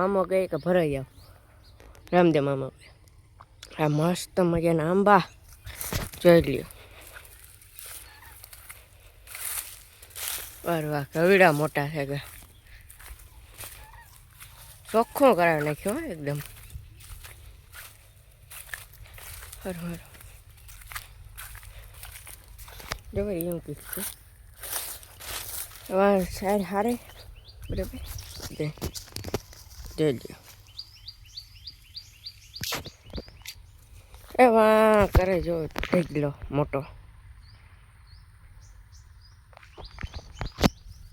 મામો કહે કે ભરાઈ આવ. રામદેવ મામા આ મસ્ત મજાના આંબા. જોઈ લ્યો. વાહ કવિડા મોટા છે કે. ચોખ્ખો કરાવી નાખ્યો એકદમ. હર હર. એવું કીધું છે સાઈડ હારે. બરાબર. દે જોઈ લ્યો એ વાહ, કરે જો ઢગલો મોટો.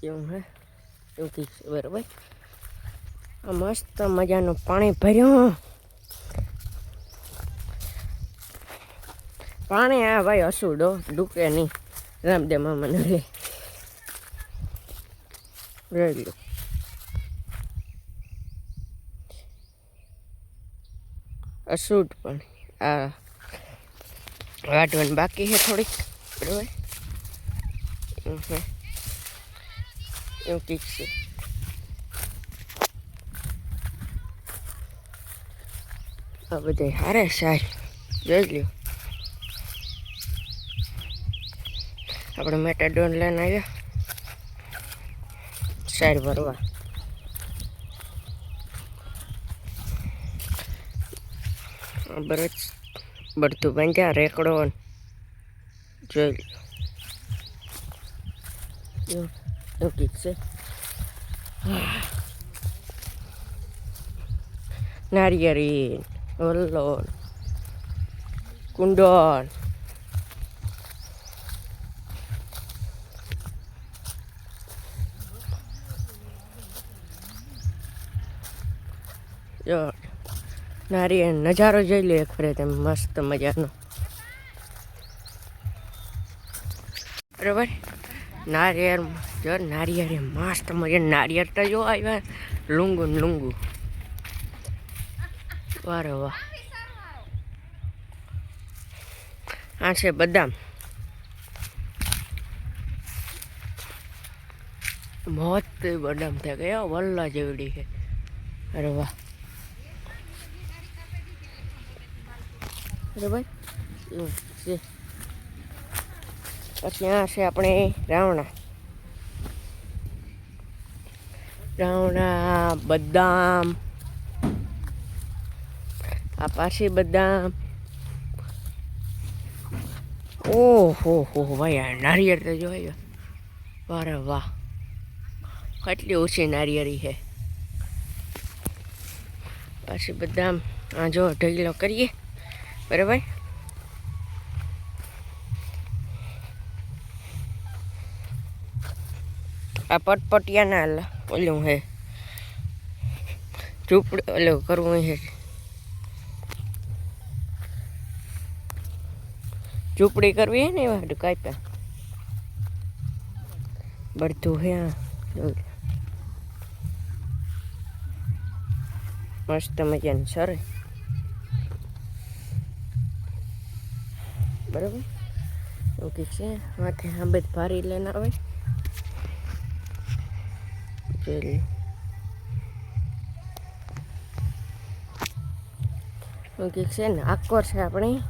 એવું હે? એવું કંઈક બરોબર. આ મસ્ત મજાનું પાણી ભર્યું. પાણી આ ભાઈ અસુડો ડૂકે નહીં. રામદેવ મામાને લે જોઈ લો અસૂટ પણ. આ વાટવાની બાકી છે થોડીક. બરાબર? એવું કંઈક છે. આ બધા હારે સારી જોઈ લ્યો. આપણે મેટાડોન લઈને આવ્યા. સાર ભરવા. બરજ બળતું બાંધ્યા રેકડો ને જોઈ લો એવું એવું કંઈક છે નારિયેરી વલ્લોન કુંડોન જો નારિયેળ નજારો જોઈ લે એક ફરે તેમ મસ્ત મજાનો. બરાબર? નારિયેર જો નારિયેળ એ મસ્ત મજા નારિયેળ તો જો આવ્યા લુંગુ લુંગુ. વારે વાહ. આ છે બદામ. મોત બદામ થયા ગયા, વલ્લા જેવડી છે. અરે વાહ. બરાબર? છે પછી આ છે આપણે રાવણા. રાવણા, બદામ. આ પાછી બદામ. ઓહો, હો ભાઈ, આ નારિયેળ તો જોઈ વારે વાહ. કેટલી ઓછી નારિયેળી છે. પાછી બદામ, આ જો ઢગલો કરીએ. બરાબર? આ પટપટિયાના ઓલું હે. ઝૂંપડ, ઓલું કરવું હે. ઝૂંપડી કરવી હે ને એવા કાપ્યા? બધું હે મસ્ત મજાની સરે બરાબર? ઓકે છે. માથે આંબે ભારી લઈને આવે ઓકે છે ને, આકોર છે આપણી.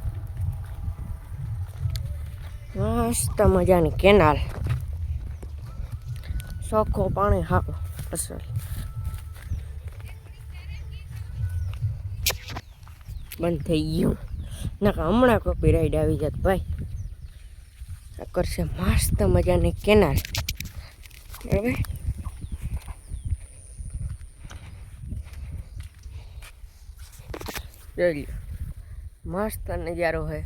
મસ્ત મજાની કેનાલ. સોખો પાણી હા, અસલ. બંધ થઈ ગયું. નકા હમણાં કોપી રાઈડ આવી જાત ભાઈ. આ કરશે મસ્ત મજાની કેનાલ. બરાબર જોઈ મસ્ત નજારો હે.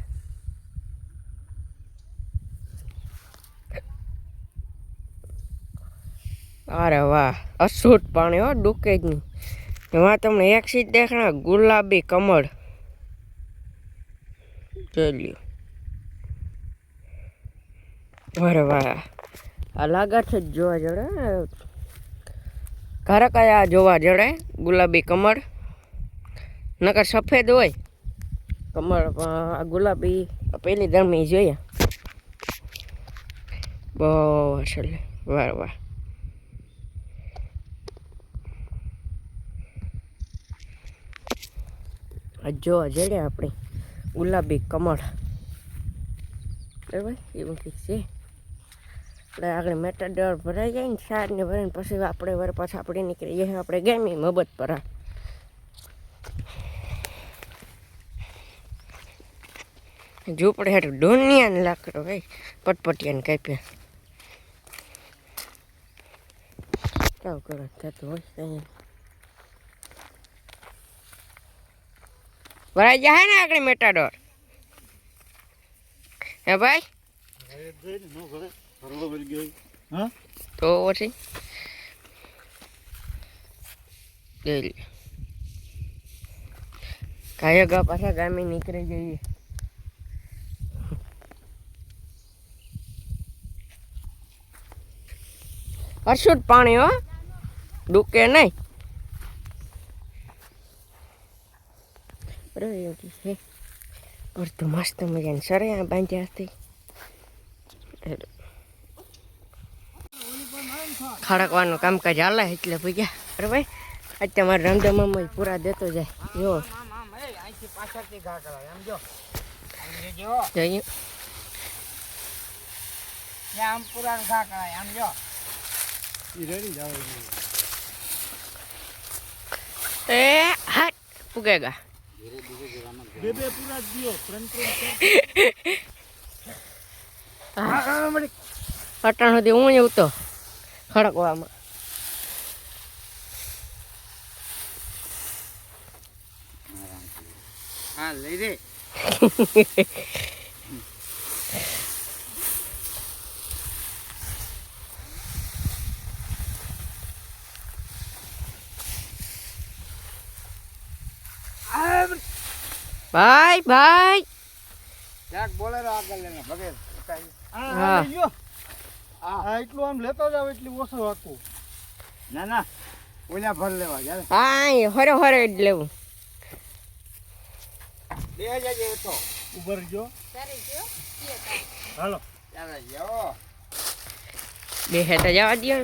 અરે વાહ અસૂટ પાણી હો ડુકેજ નહીં. એમાં તમને એક સીટ દેખાણા ગુલાબી કમળ. જોઈ લ્યો અરે વાહ આ લાગા છે જોવા જડે ઘરે કયા જોવા જડે ગુલાબી કમળ નકર સફેદ હોય કમળ ગુલાબી પેલી દરમી જોઈએ બહુ અસલ વાહ વાહ જોવા જડે આપણી ગુલાબી કમળ. બરાબર? એવું કંઈક છે. આપણે આગળ મેટાડોર ભરાઈ જાય ને, સારને ભરાઈને પછી આપણે વર પાછા આપણે નીકળી જઈએ. આપણે ગેમી મબત પર ઝૂંપડે હેઠળ ડોનિયા ને લાકડો ભાઈ પટપટિયાને કાપ્યા. કેવું કરો, થતું હોય અહીંયા. ભરાઈ જાય ને આગળ મેટાડોર? હે ભાઈ? તો પછી? લે. ગા પાછા ગામે નીકળી જઈએ. હરશું પાણી હો. ડૂકે નહીં. એવું છે પર તો મસ્ત મજાની આ બાંધ્યા હતી ખડકવાનું કામકાજ હાલે એટલે ભૂગ્યા અરે ભાઈ આજ તમારે રમદમામાં પૂરા દેતો જાય જો જઈએ આમ પુરાણ ઘા કરાય આમ જો રેડી જાવ એ હાટ પુગેગા બે બે દિયો. ત્રણ ત્રણ અટાણ સુધી હું એવું તો ખડકવામાં હા લઈ રે ભાઈ ભાઈ ક્યાંક બોલેરો આગળ લેને ભગે. હા. હા. એટલું આમ લેતો જાવ એટલું ઓછું હતું. ના ના. ઓલા ભર લેવા યાર હા હરે હરે જ લેવું. બે હજાર તો. ઉભર જો હાલો. ચાલે જો બે હેઠા જવા દો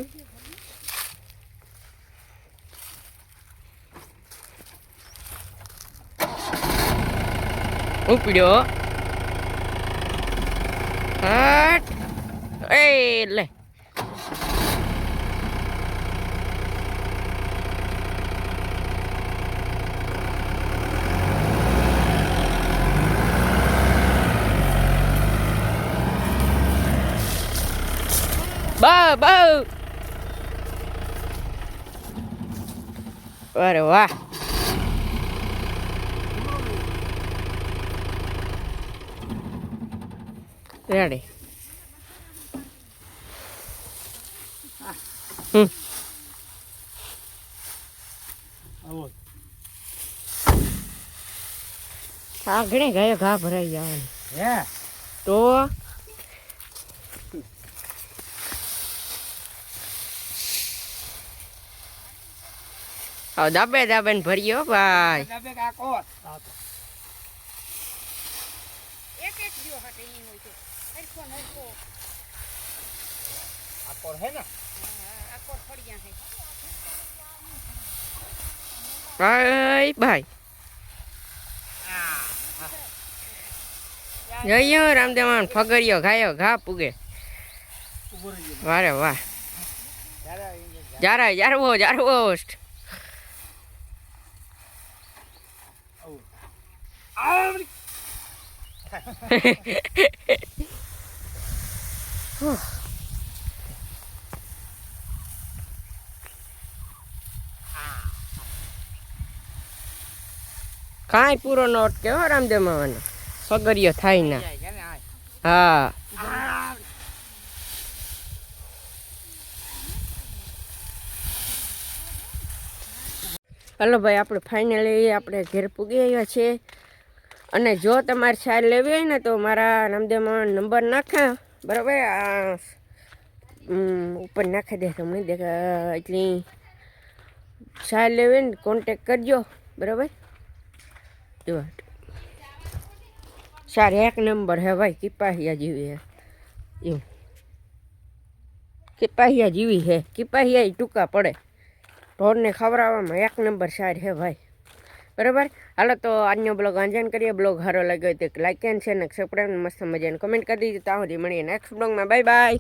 ઉપડ્યો. એ લે. બા બા. અરે વાહ. રેડી હમ આવો ગાયો ઘા ભરાઈ જવાનું. હે? તો? હવે દાબે દાબે ને ભર્યો ભાઈ. કાકો. તો. આકોર હે ને ભાઈ. ભાઈ જઈએ રામદેવાન ફગરિયો ઘાયો ઘા પૂગે. વારે વાહ. જારા જારવો જારવો કાંઈ પૂરો નોટ હો રામદેવ માવાનો? ફગરિયો થાય ના. હા. હલો ભાઈ આપણે ફાઇનલી આપણે ઘેર પૂગી આવ્યા છીએ. અને જો તમારે સાર લેવી હોય ને તો મારા નામદેવમાં નંબર નાખ્યા બરાબર? ઉપર નાખી દે તમને દેખા એટલી સાર લેવે ને કોન્ટેક કરજો, બરાબર? જો સાર એક નંબર હે ભાઈ, કિપાહિયા જેવી હે. એવું કિપાહિયા જેવી હે, કિપાહિયા ટૂંકા પડે. ઢોરને ખવડાવવામાં એક નંબર સાર હે ભાઈ. બરાબર? હાલો, તો આજનો બ્લોગ અંજન કરીએ. બ્લોગ સારો લાગ્યો તો લાઈક એન્ડ શેર ને સબસ્ક્રાઈબ મસ્ત મજાને કમેન્ટ કરી દીધી ત્યાં સુધી મળીએ નેક્સ્ટ બ્લોગમાં. Bye bye